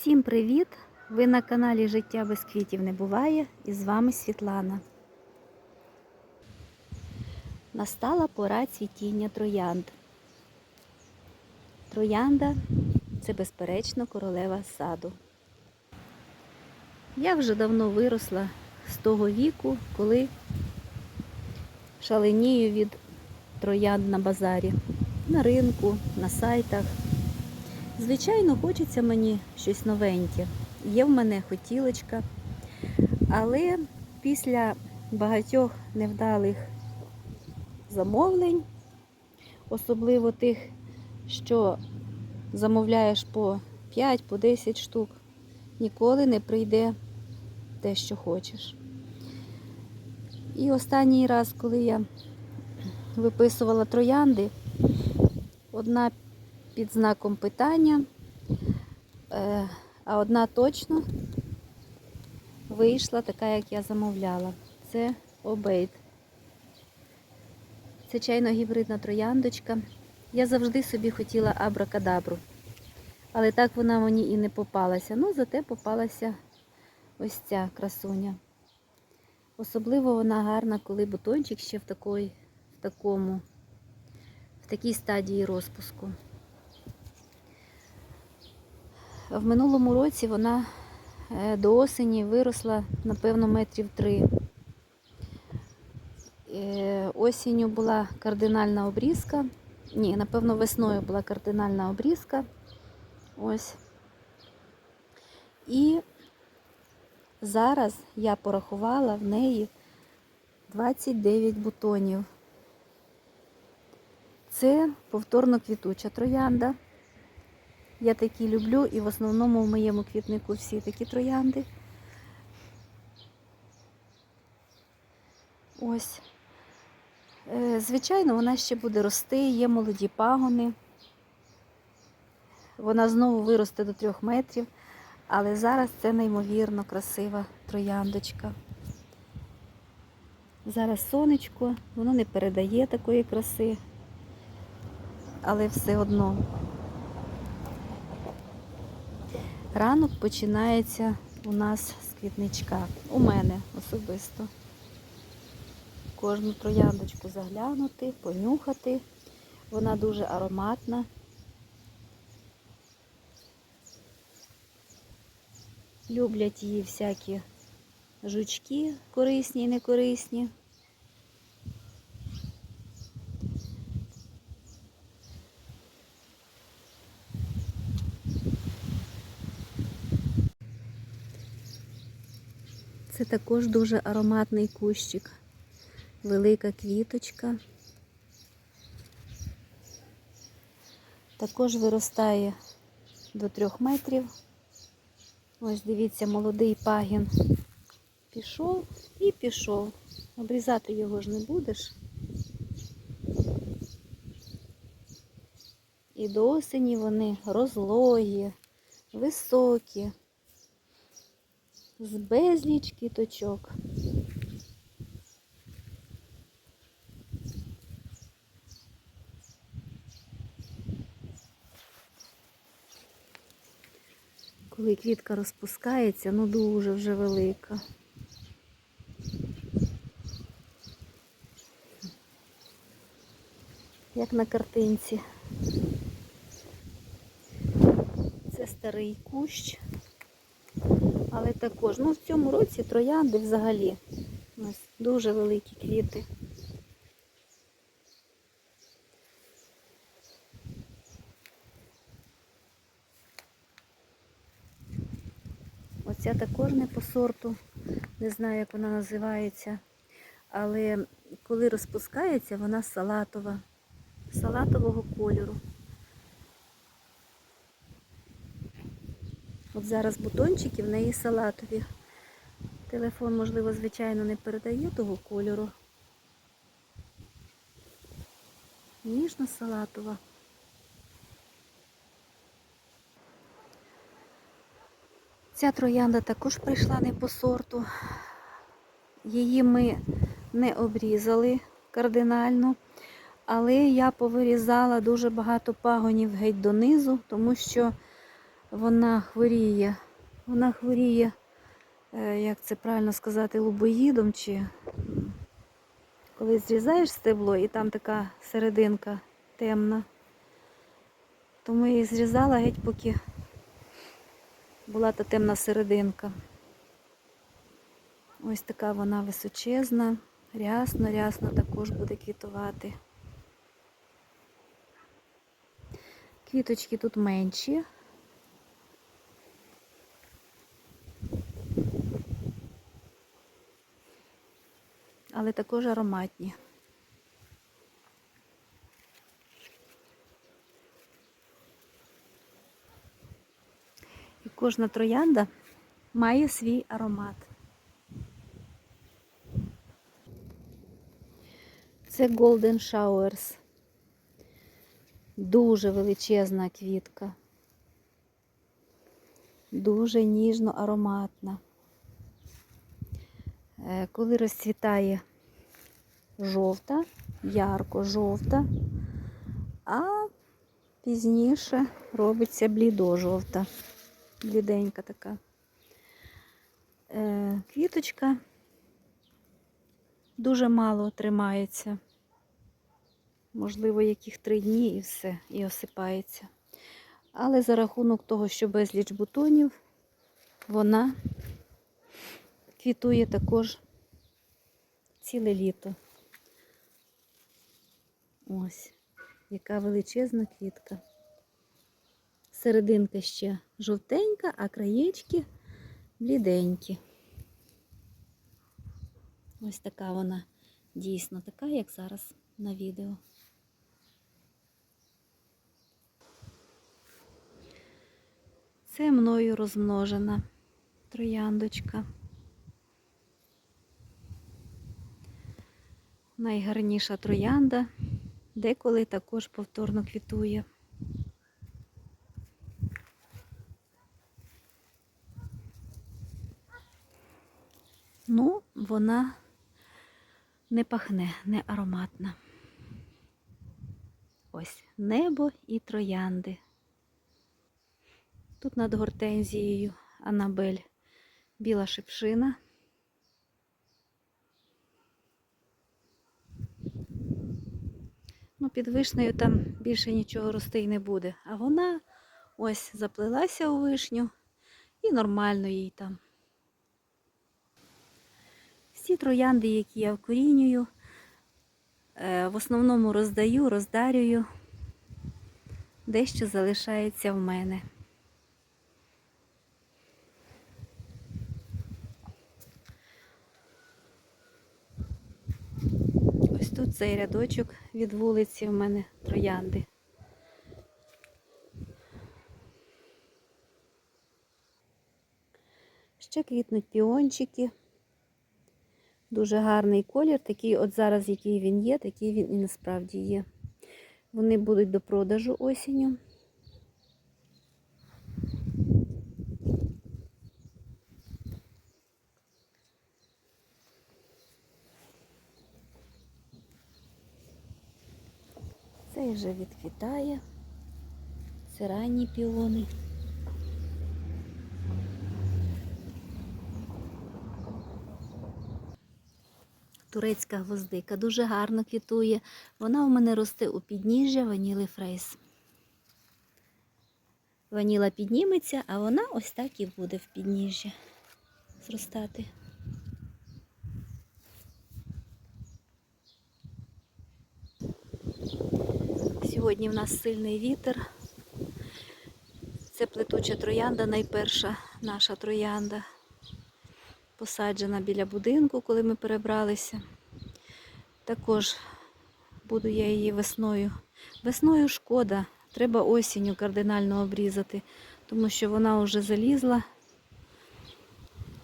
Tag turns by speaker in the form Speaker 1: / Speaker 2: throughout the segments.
Speaker 1: Всім привіт! Ви на каналі Життя без квітів не буває і з вами Світлана. Настала пора цвітіння троянд. Троянда це безперечно королева саду. Я вже давно виросла з того віку, коли шаленію від троянд на базарі, на ринку, на сайтах. Звичайно, хочеться мені щось новеньке. Є в мене хотілочка, але після багатьох невдалих замовлень, особливо тих, що замовляєш по 5, по 10 штук, ніколи не прийде те, що хочеш. І останній раз, коли я виписувала троянди, одна під знаком питання, е, а одна точно вийшла така, як я замовляла. Це обейт. Це чайно-гібридна трояндочка. Я завжди собі хотіла абракадабру, але так вона мені і не попалася. Ну, зате попалася ось ця красуня. Особливо вона гарна, коли бутончик ще в, такої, в такому, в такій стадії розпуску. В минулому році вона е, до осені виросла, напевно, метрів три. Е, Осінню була кардинальна обрізка. Ні, напевно, весною була кардинальна обрізка. Ось. І зараз я порахувала в неї 29 бутонів. Це повторно квітуча троянда. Я такі люблю і в основному в моєму квітнику всі такі троянди. Ось. Е, Звичайно, вона ще буде рости, є молоді пагони. Вона знову виросте до трьох метрів, але зараз це неймовірно красива трояндочка. Зараз сонечко, воно не передає такої краси, але все одно. Ранок починається у нас з квітничка. У мене особисто. Кожну трояндочку заглянути, понюхати. Вона дуже ароматна. Люблять її всякі жучки, корисні і некорисні. Також дуже ароматний кущик. Велика квіточка. Також виростає до трьох метрів. Ось дивіться, молодий пагін пішов і пішов. Обрізати його ж не будеш. І до осені вони розлогі, високі з безліч квіточок. Коли квітка розпускається, ну дуже вже велика. Як на картинці. Це старий кущ. Але також, ну в цьому році троянди взагалі. Ось дуже великі квіти. Оця також не по сорту, не знаю, як вона називається. Але коли розпускається, вона салатова, салатового кольору. От зараз бутончики в неї салатові. Телефон, можливо, звичайно, не передає того кольору. Ніжно салатова. Ця троянда також прийшла не по сорту. Її ми не обрізали кардинально, але я повирізала дуже багато пагонів геть донизу, тому що вона хворіє. Вона хворіє, е, як це правильно сказати, лубоїдом чи коли зрізаєш стебло і там така серединка темна. Тому я її зрізала геть, поки була та темна серединка. Ось така вона височезна, рясно, рясно також буде квітувати. Квіточки тут менші. Але також ароматні. І кожна троянда має свій аромат. Це Golden Showers. Дуже величезна квітка. Дуже ніжно ароматна. Е, Коли розцвітає жовта, ярко-жовта, а пізніше робиться блідо-жовта, бліденька така. Е, Квіточка дуже мало тримається. Можливо, яких три дні і все, і осипається. Але за рахунок того, що безліч бутонів, вона квітує також ціле літо. Ось, яка величезна квітка. Серединка ще жовтенька, а краєчки бліденькі. Ось така вона дійсно така, як зараз на відео. Це мною розмножена трояндочка. Найгарніша троянда, деколи також повторно квітує. Ну, вона не пахне, не ароматна. Ось небо і троянди. Тут над гортензією Анабель біла шипшина. Ну, під вишнею там більше нічого рости й не буде. А вона ось заплилася у вишню і нормально їй там. Всі троянди, які я вкорінюю, е, в основному роздаю, роздарюю, дещо залишається в мене. Ось тут цей рядочок від вулиці в мене троянди. Ще квітнуть піончики. Дуже гарний колір, такий от зараз, який він є, такий він і насправді є. Вони будуть до продажу осінню. Цей вже відквітає. Це ранні піони. Турецька гвоздика дуже гарно квітує. Вона у мене росте у підніжжя ваніли фрейс. Ваніла підніметься, а вона ось так і буде в підніжжя зростати. Сьогодні в нас сильний вітер. Це плетуча троянда, найперша наша троянда. Посаджена біля будинку, коли ми перебралися. Також буду я її весною. Весною шкода, треба осінню кардинально обрізати, тому що вона вже залізла.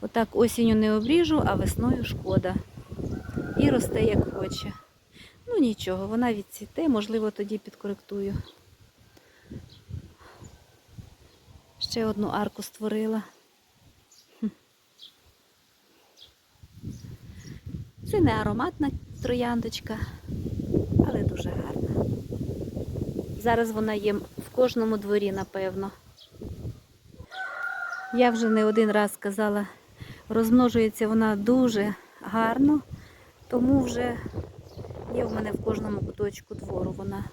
Speaker 1: Отак осінню не обріжу, а весною шкода. І росте як хоче. Ну нічого, вона відцвіте, можливо, тоді підкоректую. Ще одну арку створила. Це не ароматна трояндочка, але дуже гарна. Зараз вона є в кожному дворі, напевно. Я вже не один раз сказала, розмножується вона дуже гарно, тому вже є в мене в кожному куточку двору вона.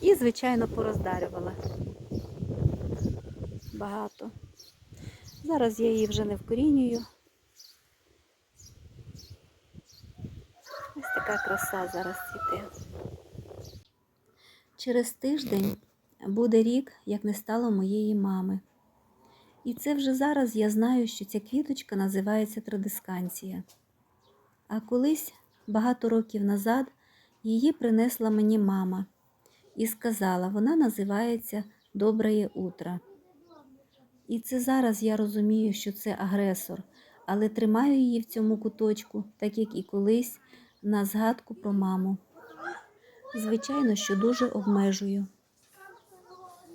Speaker 1: І, звичайно, пороздарювала багато. Зараз я її вже не вкорінюю. Ось така краса зараз цвіте. Через тиждень буде рік, як не стало моєї мами. І це вже зараз я знаю, що ця квіточка називається традисканція. А колись, багато років назад, її принесла мені мама і сказала, вона називається Доброе утро. І це зараз я розумію, що це агресор, але тримаю її в цьому куточку, так як і колись, на згадку про маму. Звичайно, що дуже обмежую.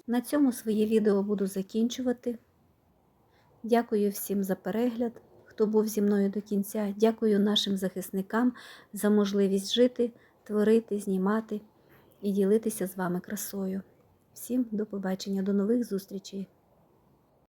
Speaker 1: На цьому своє відео буду закінчувати. Дякую всім за перегляд, хто був зі мною до кінця. Дякую нашим захисникам за можливість жити, творити, знімати і ділитися з вами красою. Всім до побачення, до нових зустрічей!